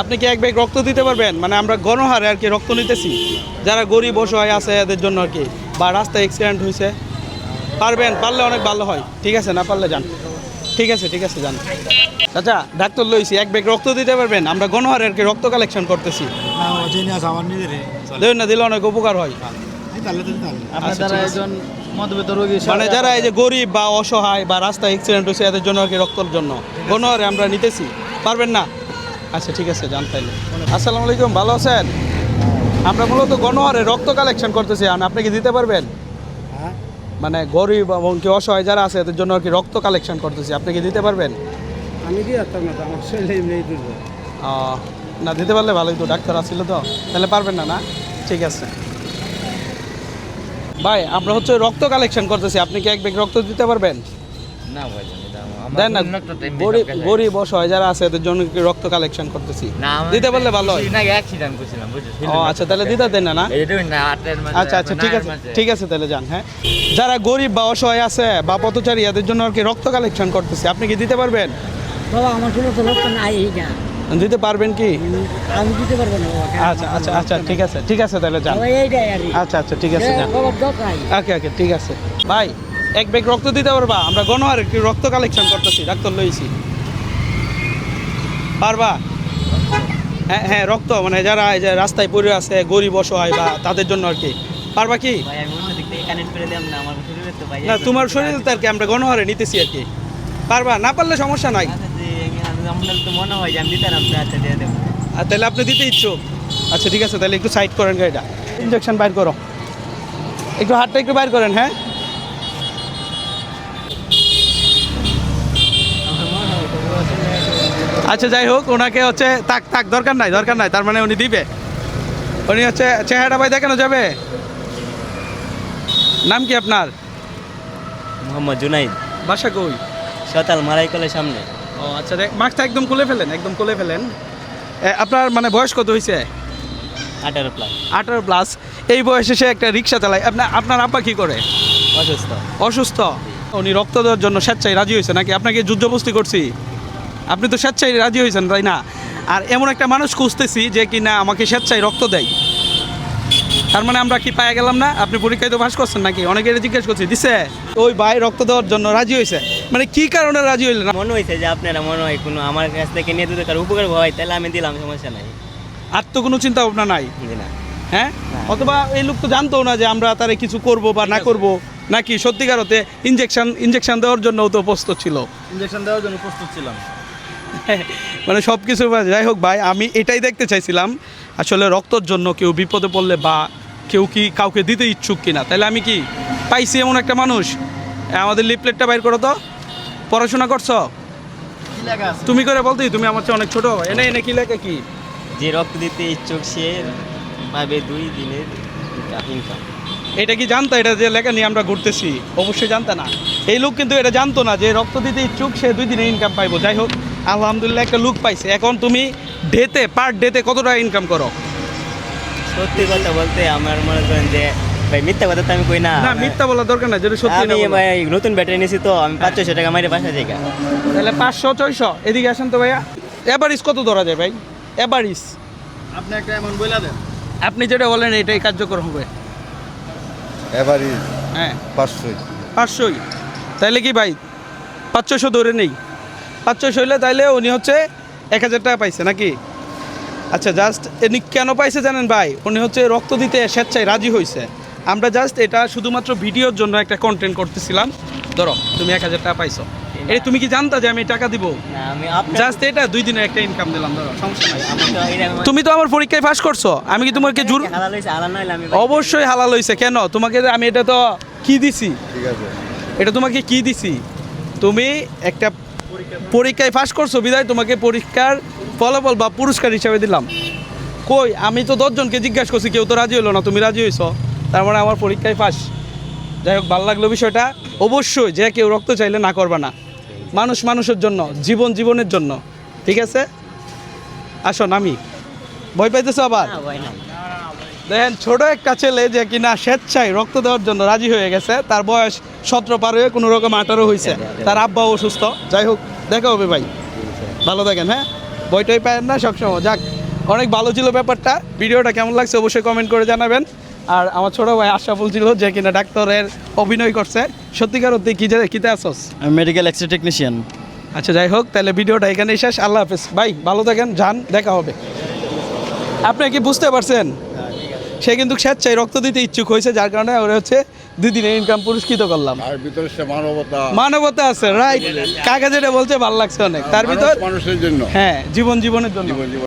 আপনি কি এক ব্যাগ রক্ত দিতে পারবেন? মানে আমরা গণহারে আর কি রক্ত নিতেছি। যারা গরিব অসহায় আছে এদের জন্য আর কি। বা রাস্তায় অ্যাক্সিডেন্ট হয়েছে পারবেন পারলে অনেক ভালো হয়। ঠিক আছে না পারলে যান। ঠিক আছে ঠিক আছে যান। আচ্ছা ডাক্তার লইছি এক ব্যাগ রক্ত দিতে পারবেন? আমরা গণহারে আর কি রক্ত কালেকশন করতেছি। না দিলে অনেক উপকার হয়। আচ্ছা, মানে যারা এই যে গরিব বা অসহায় বা রাস্তায় অ্যাক্সিডেন্ট হয়েছে এদের জন্য আর কি রক্তর জন্য। গণহারে আমরা নিতেছি। পারবেন না? আচ্ছা ঠিক আছে যান তাইলে। আসসালামু আলাইকুম ভালো আছেন? আমরা মূলত গণহারে রক্ত কালেকশন করতেছি আর আপনি কি দিতে পারবেন? হ্যাঁ। মানে গরিব এবং কি অসহায় যারা আছে এদের জন্য আর কি রক্ত কালেকশন করতেছি আপনি কি দিতে পারবেন? আমি আসতাম না আমার শরীরে এমনি না দিতে পারলে ভালোই তো ডাক্তার আসছিল তো তাহলে পারবেন না না? ঠিক আছে। ভাই আমরা হচ্ছে রক্ত কালেকশন করতেছি আপনি কি এক ব্যাগ রক্ত দিতে পারবেন? না ভাই দেন না গরিব গরিব অসহায় যারা আছে এদের জন্য রক্ত কালেকশন করতেছি? দিতে পারলে ভালো হয়। ও আচ্ছা তাহলে দিতে দেন না আচ্ছা আচ্ছা ঠিক আছে ঠিক আছে তাহলে যান হ্যাঁ। যারা গরিব বা অসহায় আছে বা পথচারী এদের জন্য আর কি রক্ত কালেকশন করতেছি। আপনি কি দিতে পারবেন? বাবা আমার কোনো তো লোক তো নাই দিতে পারবেন কি? আমি দিতে পারব না আচ্ছা আচ্ছা আচ্ছা ঠিক আছে ঠিক আছে তাহলে যান। আচ্ছা আচ্ছা ঠিক আছে যান। দরকার নাই। ওকে ওকে ঠিক আছে। ভাই এক ব্যাগ রক্ত দিতে পারবা? আমরা গণহারে কি রক্ত কালেকশন করতেছি ডাক্তার লইছি। পারবা? হ্যাঁ হ্যাঁ রক্ত মানে যারা এই যে রাস্তায় পড়ে আছে গরিব অসহায় বা তাদের জন্য আর কি। পারবা কি? না তোমার শরীর তো আর কি আমরা গণহারে নিতেছি আর কি। পারবা? না পারলে সমস্যা নাই। আচ্ছা, মনে হয় আচ্ছা আর তাহলে আপনি দিতে ইচ্ছুক? আচ্ছা ঠিক আছে তাহলে একটু সাইড করেন গাড়িটা। ইঞ্জেকশন বাইর করো। একটু হাতটা একটু বাইর করেন হ্যাঁ? আচ্ছা যাই হোক ওনাকে হচ্ছে তাক তাক দরকার নাই দরকার নাই তার মানে উনি দিবে। উনি হচ্ছে চেহারাটা ভাই দেখানো যাবে। নাম কি আপনার? মোহাম্মদ জুনাইদ। বাসা কই? সতাল মারাই কলের সামনে। ও আচ্ছা দেখ মাস্কটা একদম খুলে ফেলেন একদম খুলে ফেলেন। আপনার মানে বয়স কত হয়েছে আঠারো প্লাস আঠারো প্লাস এই বয়সে সে একটা রিক্সা চালায়। আপনার আপনার আব্বা কি করে? অসুস্থ। অসুস্থ? উনি রক্ত দেওয়ার জন্য স্বেচ্ছায় রাজি হয়েছে নাকি? আপনাকে যুদ্ধবস্তি করছি? আপনি তো স্বেচ্ছায় রাজি হয়েছেন তাই না? আর এমন একটা মানুষ খুঁজতেছি যে কি না আমাকে স্বেচ্ছায় রক্ত দেয়। তার মানে আমরা কি পায়ে গেলাম না? আপনি পরীক্ষায় তো পাস করছেন নাকি? অনেকে জিজ্ঞেস করছি দিছে? ওই ভাই রক্ত দেওয়ার জন্য রাজি হয়েছে। মানে কি কারণে রাজি হইলেন? মনে হয়েছে যে আপনারা মনে হয় কোনো আমার কাছ থেকে নিয়ে কারও উপকার হয় তাহলে আমি দিলাম সমস্যা নাই। আর তো কোনো চিন্তা ভাবনা নাই? না। হ্যাঁ? অথবা এই লোক তো জানতো না যে আমরা তারে কিছু করব বা না করব নাকি সত্যিকার হতে ইঞ্জেকশন ইঞ্জেকশন দেওয়ার জন্য তো প্রস্তুত ছিল? ইনজেকশন দেওয়ার জন্য প্রস্তুত ছিলাম। মানে সব কিছু যাই হোক ভাই আমি এটাই দেখতে চাইছিলাম। আসলে রক্তর জন্য কেউ বিপদে পড়লে বা কেউ কি কাউকে দিতে ইচ্ছুক কিনা। তাহলে আমি কি পাইছি এমন একটা মানুষ? আমাদের লিপলেটটা বাইর করো তো। পড়াশোনা করছ? তুমি করে বলতেই তুমি আমার চেয়ে অনেক ছোট। এনে এনে কি লেখা কি? যে রক্ত দিতে ইচ্ছুক সে পাবে দুই দিনের ইনকাম এটা কি জানতো এটা যে লেখা নিয়ে আমরা ঘুরতেছি? অবশ্যই জানতো না। এই লোক কিন্তু এটা জানতো না যে রক্ত দিতে ইচ্ছুক সে দুই দিনে ইনকাম পাইবো। যাই হোক আলহামদুলিল্লাহ একটা লুক পাইছে। এখন তুমি ডেতে পার ডেতে কত টাকা ইনকাম করো? সত্যি কথা বলতে আমার মনে করেন যে ভাই মিথ্যা কথা তো আমি কই না। না মিথ্যা বলার দরকার নাই যদি সত্যি না আমি ভাই নতুন ব্যাটারি নিয়েছি তো আমি পাঁচ ছশো টাকা মাইরে বাসা জায়গা। তাহলে পাঁচশো ছয়শো এদিকে আসেন তো ভাইয়া। এভারিস কত ধরা যায় ভাই? এভারিস আপনি একটা এমন বইলা দেন। আপনি যেটা বলেন এটাই কার্যকর হবে। এবারই হ্যাঁ। পাঁচশোই পাঁচশোই। তাইলে কি ভাই? পাঁচ ছয়শো ধরে নেই। পাঁচ ছয়শো হইলে তাইলে উনি হচ্ছে এক হাজার টাকা পাইছে নাকি? আচ্ছা জাস্ট উনি কেন পাইছে জানেন ভাই? উনি হচ্ছে রক্ত দিতে স্বেচ্ছায় রাজি হয়েছে আমরা জাস্ট এটা শুধুমাত্র ভিডিওর জন্য একটা কন্টেন্ট করতেছিলাম। ধরো তুমি এক হাজার টাকা পাইছো। এই তুমি কি জানতা যে আমি টাকা দিব? না আমি আপনার জাস্ট এটা দুই দিনের একটা ইনকাম দিলাম ধরো সমস্যা নাই। তুমি তো আমার পরীক্ষায় পাস করছ। আমি কি তোমাকে জোর অবশ্যই হালাল হয়েছে কেন? তোমাকে আমি এটা তো কি দিছি? এটা তোমাকে কি দিছি? তুমি একটা পরীক্ষায় পাস করছ বিদায় তোমাকে পরীক্ষার ফলাফল বা পুরস্কার হিসাবে দিলাম। কই আমি তো দশজনকে জিজ্ঞাসা করছি কেউ তো রাজি হলো না তুমি রাজি হয়েছো তার মানে আমার পরীক্ষায় পাস যাই হোক ভালো লাগল বিষয়টা। অবশ্যই যে কেউ রক্ত চাইলে না করবা না। মানুষ মানুষের জন্য জীবন জীবনের জন্য। ঠিক আছে? আসো নামি ভয় পাইতেছো আবার? দেখেন ছোট একটা ছেলে যে কিনা স্বেচ্ছায় রক্ত দেওয়ার জন্য রাজি হয়ে গেছে তার বয়স সতেরো পার হয়ে কোনো রকম আঠারো হয়েছে তার আব্বাও অসুস্থ। যাই হোক দেখা হবে ভাই। ভালো থাকেন হ্যাঁ? বইটাই পায়েন না সবসময়। যাক অনেক ভালো ছিল ব্যাপারটা। ভিডিওটা কেমন লাগছে অবশ্যই কমেন্ট করে জানাবেন। আর আমার ছোট ভাই আশরাফুল ছিল যে কিনা ডাক্তারের অভিনয় করছে। সত্যিকার অর্থে কি কিতে আসস আমি মেডিকেল এক্সরে টেকনিশিয়ান আচ্ছা যাই হোক তাহলে ভিডিওটা এখানেই শেষ। আল্লাহ হাফেজ। ভাই ভালো থাকেন যান দেখা হবে। আপনি কি বুঝতে পারছেন? সে কিন্তু স্বেচ্ছায় রক্ত দিতে ইচ্ছুক হয়েছে যার কারণে ওরা হচ্ছে দুই দিনের ইনকাম পুরস্কৃত করলাম। আর ভিতরে সে মানবতা। মানবতা আছে রাইট কাকা যেটা বলছে ভালো লাগছে অনেক। তার ভিতর মানুষের জন্য। হ্যাঁ জীবন জীবনের জন্য।